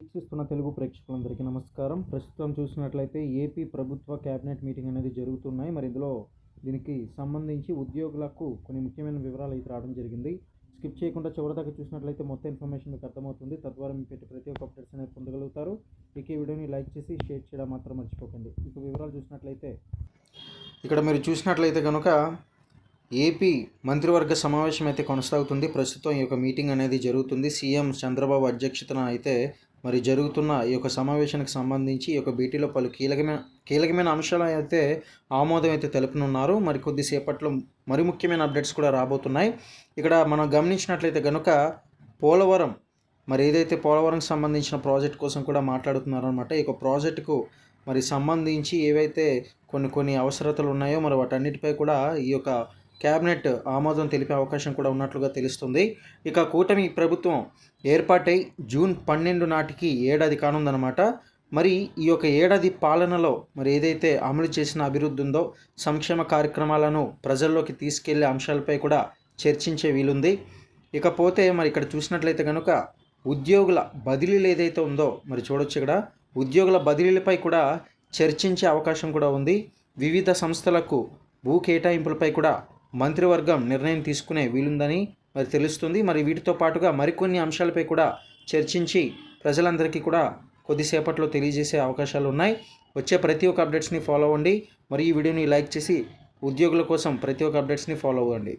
వీక్షిస్తున్న తెలుగు ప్రేక్షకులందరికీ నమస్కారం. ప్రస్తుతం చూసినట్లయితే ఏపీ ప్రభుత్వ కేబినెట్ మీటింగ్ అనేది జరుగుతున్నాయి. మరి ఇందులో దీనికి సంబంధించి ఉద్యోగులకు కొన్ని ముఖ్యమైన వివరాలు అయితే రావడం జరిగింది. స్కిప్ చేయకుండా చివరిదాకా చూసినట్లయితే మొత్తం ఇన్ఫర్మేషన్ మీకు అర్థమవుతుంది. తద్వారా మీ పెట్టి ప్రతి ఒక్క అప్డేట్స్ అనేది పొందగలుగుతారు. ఇక ఈ వీడియోని లైక్ చేసి షేర్ చేయడం మాత్రం మర్చిపోకండి. ఇక వివరాలు చూసినట్లయితే ఇక్కడ మీరు చూసినట్లయితే కనుక ఏపీ మంత్రివర్గ సమావేశం అయితే కొనసాగుతుంది. ప్రస్తుతం ఈ యొక్క మీటింగ్ అనేది జరుగుతుంది. సీఎం చంద్రబాబు అధ్యక్షతన అయితే మరి జరుగుతున్న ఈ యొక్క సమావేశానికి సంబంధించి ఈ యొక్క భేటీలో పలు కీలకమైన కీలకమైన అంశాలు అయితే ఆమోదం అయితే తెలుపనున్నారు. మరి కొద్దిసేపట్లో మరి ముఖ్యమైన అప్డేట్స్ కూడా రాబోతున్నాయి. ఇక్కడ మనం గమనించినట్లయితే కనుక పోలవరం మరి ఏదైతే పోలవరంకి సంబంధించిన ప్రాజెక్ట్ కోసం కూడా మాట్లాడుతున్నారనమాట ఈ యొక్క ప్రాజెక్టుకు మరి సంబంధించి ఏవైతే కొన్ని కొన్ని అవసరతలు ఉన్నాయో మరి వాటన్నిటిపై కూడా ఈ యొక్క క్యాబినెట్ ఆమోదం తెలిపే అవకాశం కూడా ఉన్నట్లుగా తెలుస్తుంది. ఇక కూటమి ప్రభుత్వం ఏర్పాటై జూన్ పన్నెండు నాటికి ఏడాది కానుందనమాట మరి ఈ యొక్క ఏడాది పాలనలో మరి ఏదైతే అమలు చేసిన అభివృద్ధి ఉందో సంక్షేమ కార్యక్రమాలను ప్రజల్లోకి తీసుకెళ్ళే అంశాలపై కూడా చర్చించే వీలుంది. ఇకపోతే మరి ఇక్కడ చూసినట్లయితే కనుక ఉద్యోగుల బదిలీలు ఏదైతే ఉందో మరి చూడొచ్చు ఇక్కడ ఉద్యోగుల బదిలీలపై కూడా చర్చించే అవకాశం కూడా ఉంది. వివిధ సంస్థలకు భూ కేటాయింపులపై కూడా మంత్రివర్గం నిర్ణయం తీసుకునే వీలుందని మరి తెలుస్తుంది. మరి వీటితో పాటుగా మరికొన్ని అంశాలపై కూడా చర్చించి ప్రజలందరికీ కూడా కొద్దిసేపట్లో తెలియజేసే అవకాశాలు ఉన్నాయి వచ్చే ప్రతి ఒక్క అప్డేట్స్ని ఫాలో అవ్వండి. మరి ఈ వీడియోని లైక్ చేసి ఉద్యోగుల కోసం ప్రతి ఒక్క అప్డేట్స్ని ఫాలో అవ్వండి.